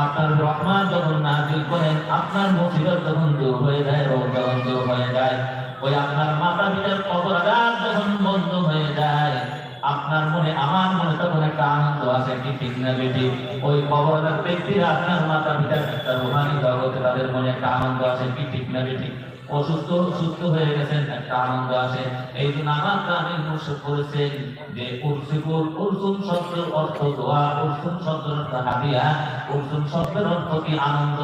আপনার রহমান যখন নাজিল করেন, আপনার মুসিবত যখন দূর হয়ে যায়, রোগ যখন দূর হয়ে যায়। ওই আপনার মাতা পিতার যখন বন্ধ হয়ে যায়, আপনার মনে, আমার মনে তখন একটা আনন্দ আছে, কি ঠিক না বেটি। ওই কবর ব্যক্তিরা আপনার মাতা পিতার একটা রোহানি জগতে তাদের মনে একটা আনন্দ আছে, কি ঠিক না বেটি। অসুস্থ সুস্থ হয়ে গেছেন, একটা আনন্দ আছে। এই জন্য আমার কানে মুর্শিদ করেছেন যে উর্সিকুল উর্সুম শব্দের অর্থ দোয়া উর্সুম শব্দের অর্থ হাদিয়া উর্সুম শব্দের অর্থ কি আনন্দ?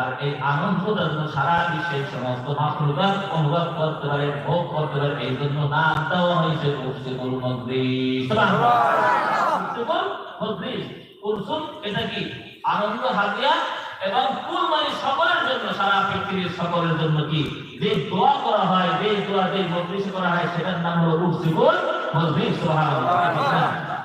আর এই আনন্দটা যেন সারা বিশ্বের সমস্ত মাতৃকার অনুভব করতে পারে, ভোগ করতে পারে। এই জন্য নাম দেওয়া হয়েছে উর্সিকুল মজলিস। উর্সিকুল এটা কি? আনন্দ, হাদিয়া এবং কুল মানে সকলের জন্য, সারা পৃথিবীর সকলের জন্য কি? যে দোয়া করা হয়, যে দোয়া যে মজলিসে করা হয়, সেটার নাম হলো উর্সিকুল মজলিস, সুবহানাল্লাহ।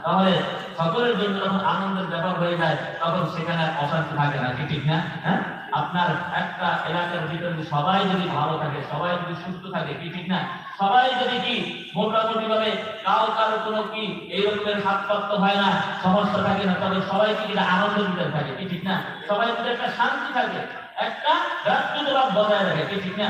তাহলে সকলের জন্য যখন আনন্দের ব্যাপার হয়ে যায়, তখন সেখানে অশান্তি থাকে না, কি ঠিক না? হ্যাঁ? আপনার একটা এলাকার ভিতরে সবাই যদি ভালো থাকে, সবাই যদি সুস্থ থাকে, কি ঠিক না? সবাই যদি কি মোটামুটি ভাবে কাউ কারও কোনো কি এই রকমের হাত পাত্র হয় না, সমস্যা থাকে না, তবে সবাই কি আনন্দ দিতে থাকে, কি ঠিক না? সবাই যদি একটা শান্তি থাকে, একটা রাষ্ট্রীয়ভাব বজায় রাখে, কি ঠিক না?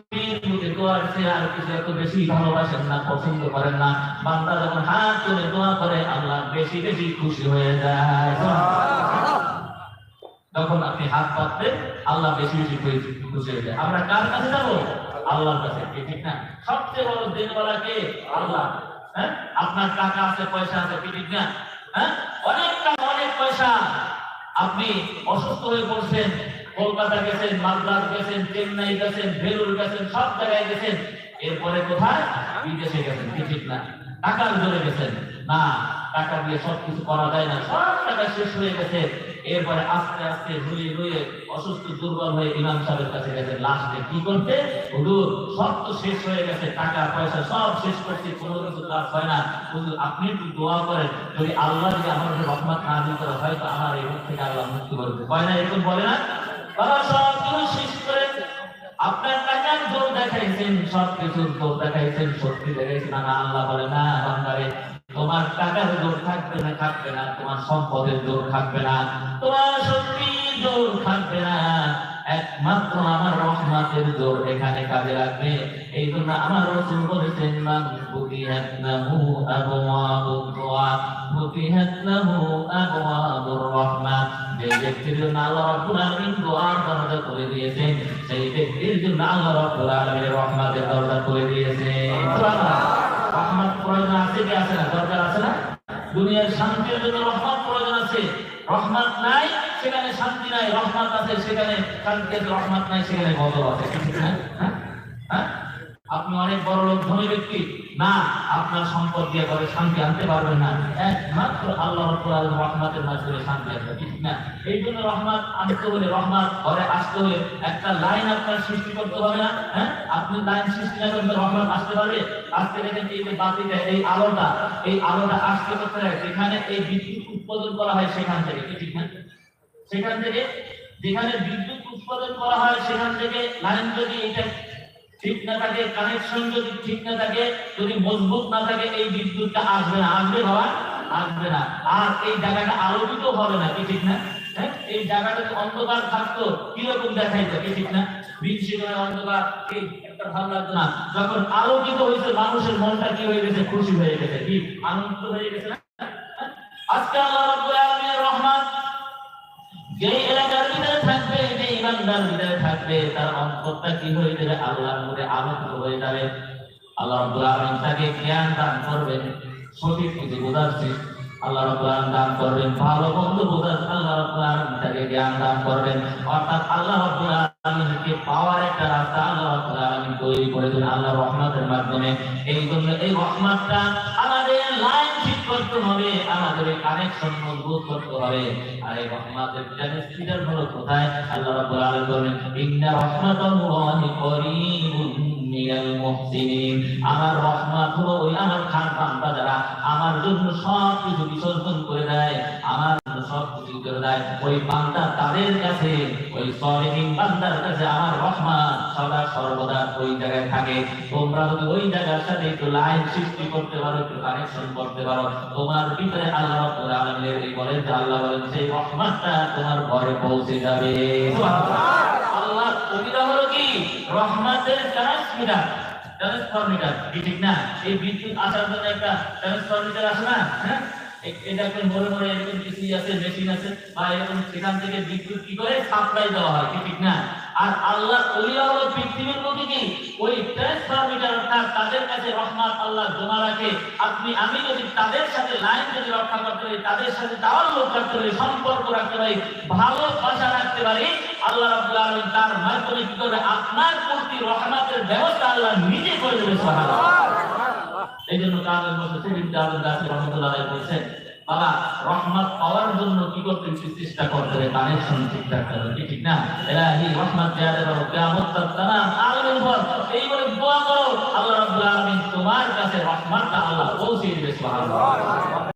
দোয়ার চেয়ে আর কিছু এত বেশি ভালোবাসেন না, পছন্দ করেন না। বান্দা যখন হাত তুলে দোয়া করে, আল্লাহ বেশি বেশি খুশি হয়ে যায়। যখন আপনি হাত পাতবেন আল্লাহ বেশি বেশি খুশি হয়ে যায়। আমরা কার কাছে যাব? আল্লাহর কাছে। ঠিক না? সবচেয়ে বড় দিনওয়ালা কে? আল্লাহ। হ্যাঁ? আপনার টাকা আছে, পয়সা আছে ঠিক না? হ্যাঁ? অনেক টাকা, অনেক পয়সা। আপনি অসুস্থ হয়ে পড়ছেন কলকাতা গেছেন, মাদ্রাস গেছেন, চেন্নাই গেছেন ভেলুর গেছেন, সব জায়গায় গেছেন। এরপরে কোথায়? বিদেশে গেছেন ঠিক না? টাকার জোরে গেছেন। না, টাকা দিয়ে সব কিছু করা যায় না, সব টাকা শেষ হয়ে গেছে। এরপরে আস্তে আস্তে রুয়ে রুয়ে অসুস্থ, দুর্বল হয়ে ইমাম সাহেবের কাছে গেছে লাস্টে কি করতে হুজুর, সব তো শেষ হয়ে গেছে, টাকা, পয়সা সব শেষ করছে, কোনো কিছু কাজ হয় না। হুজুর, আপনি একটু দোয়া করেন, যদি আল্লাহ যদি আমার রহমত নাজিল করে, হয়তো আমার এই রোগ থেকে আল্লাহ মুক্তি করতে হয় না এরকম বলে না? বাবা না আল্লাহ বলে, না তোমার টাকার জোর থাকবে না থাকবে না, তোমার সম্পদের জোর থাকবে না, তোমার শক্তির জোর থাকবে না। একমাত্র আমার রহমাতের জোর এখানে কাজে লাগবে। এই জন্য আমার রসুল বলেছেন, মান ফুতিহাত লাহু আবওয়াবুদ দোয়া ফুতিহাত লাহু আবওয়াবুর রাহমাত যে ব্যক্তির জন্য আল্লাহ রাব্বুল আলামিন দোয়ার দরজা খুলে দিয়েছেন, সেই ব্যক্তির জন্য আল্লাহ আছে দরকার আছে না? দুনিয়ার শান্তির জন্য রহমত প্রয়োজন আছে। রহমত নাই, সেখানে শান্তি নাই। রহমত আছে, সেখানে শান্তি রহমত নাই, সেখানে গজব আছে। ঠিক না? আপনি অনেক বড় লোক, ধনী ব্যক্তি। না, আপনার সম্পদ দিয়ে ঘরে শান্তি আনতে পারবেন না। একমাত্র আল্লাহ আলামিন মাধ্যমে শান্তি আসবে ঠিক না? এই জন্য রহমত আনতে হলে রহমত, ঘরে আসতে হলে একটা লাইন আপনার সৃষ্টি করতে হবে না হ্যাঁ? আপনি লাইন সৃষ্টি না করলে রহমত আসতে পারবে? আজকে দেখেন এই যে বাতিটা, এই আলোটা এই আলোটা আসতে করতে হয়, যেখানে এই বিদ্যুৎ উৎপাদন করা হয় সেখান থেকে ঠিক না? সেখান থেকে যেখানে বিদ্যুৎ উৎপাদন করা হয় সেখান থেকে লাইন যদি এটা ঠিক না থাকে কানেকশন যদি ঠিক না থাকে, যদি মজবুত না থাকে, এই বিদ্যুৎটা আসবে না। আসবে বাবা, আসবে না। আর এই জায়গাটা আলোকিত হবে না, কি ঠিক না? হ্যাঁ? এই অন্ধকার থাকতো, কীরকম ঠিক না? বিচ্ছিন্ন অন্ধকার একটা ভালো লাগতো না। যখন আলোকিত হয়েছে, মানুষের মনটা কি হয়ে গেছে? খুশি হয়ে গেছে, কি? আনন্দ হয়ে গেছে আজকে আল্লাহ রহমান যে এলাকার ভিতরে থাকবে যে ইমানদার ভিতরে থাকবে, তার অন্তরটা কি হয়ে যাবে? আল্লাহর মধ্যে আলোকিত হয়ে যাবে। আল্লাহ রাব্বুল আলামিন তাকে জ্ঞান দান করবেন, সঠিক কিছু বোঝাচ্ছে আল্লাহ রাব্বুল আলামিন দান করবেন, ভালো মন্দ বোঝার আল্লাহ রাব্বুল আলামিন তাকে জ্ঞান দান করবেন। অর্থাৎ আল্লাহ রাব্বুল আলামিনকে পাওয়ার একটা রাস্তা আল্লাহ রাব্বুল আলামিন তৈরি করে দেন আল্লাহর রহমতের মাধ্যমে। এই জন্য এই রহমতটা করতে হবে আমাদের কানেকশন মজবুত করতে হবে। আর এই রহমতের জেনেসিটার হলো কোথায়? আল্লাহ রাব্বুল আলামিন বলেন ইন্না রাহমাতাল্লাহি করিবুন মিনাল মুহসিনিন। আমার রহমত হলো ওই আমার খান বান্দা যারা আমার জন্য সব কিছু বিসর্জন করে দেয়, আমার সব কিছু করে দেয়। ওই বান্দা তাদের কাছে, ওই সলিহিন বান্দার কাছে আমার রহমান সদা সর্বদা ওই জায়গায় থাকে। তোমরা যদি ওই জায়গার সাথে একটু লাইন সৃষ্টি করতে পারো একটু কানেকশন করতে পারো তোমার ভিতরে আল্লাহ রাব্বুল আলামিনের এই বলেন যে আল্লাহ বলেন সেই রহমানটা তোমার ঘরে পৌঁছে যাবে। আল্লাহ হলো কি? রহমাতের ট্রান্সমিটার ট্রান্সফরমিটার ঠিক না? এই বিদ্যুৎ আসার জন্য একটা ট্রান্সফরমিটার আছে না? হ্যাঁ? এটা একটা মোড়ে মোড়ে এরকম কিছু আছে মেশিন আছে বা এরকম সেখান থেকে বিদ্যুৎ কি করে সাপ্লাই দেওয়া হয় কি ঠিক না? আর আল্লাহ হলো পৃথিবীর কি? ওই ট্রান্সফরমিটার অর্থাৎ তাদের কাছে রহমত আল্লাহ জমা রাখে। আপনি আমি যদি তাদের সাথে লাইন যদি রক্ষা করতে পারি তাদের সাথে দাওয়ার লোক রাখতে পারি সম্পর্ক রাখতে পারি ভালোবাসা রাখতে পারি আল্লাহ রাব্বুল আলামিন তার মাধ্যমে কি করবে? আপনার প্রতি রহমতের ব্যবস্থা আল্লাহ নিজে করে দেবে সুবহানাল্লাহ। এই জন্য কাজের মধ্যে রহমতুল্লাহ বলছেন বাবা, রহমত পাওয়ার জন্য কি করতে চেষ্টা করতে কানেকশন ঠিক রাখতে হবে ঠিক না? এলাহি, রহমত দেয়াতে পারো কিয়ামত তামাম আলামিন পর এই বলে দোয়া করো, আল্লাহ রাব্বুল আলামিন তোমার কাছে রহমতটা আল্লাহ পৌঁছে দিবে, সুবহানাল্লাহ।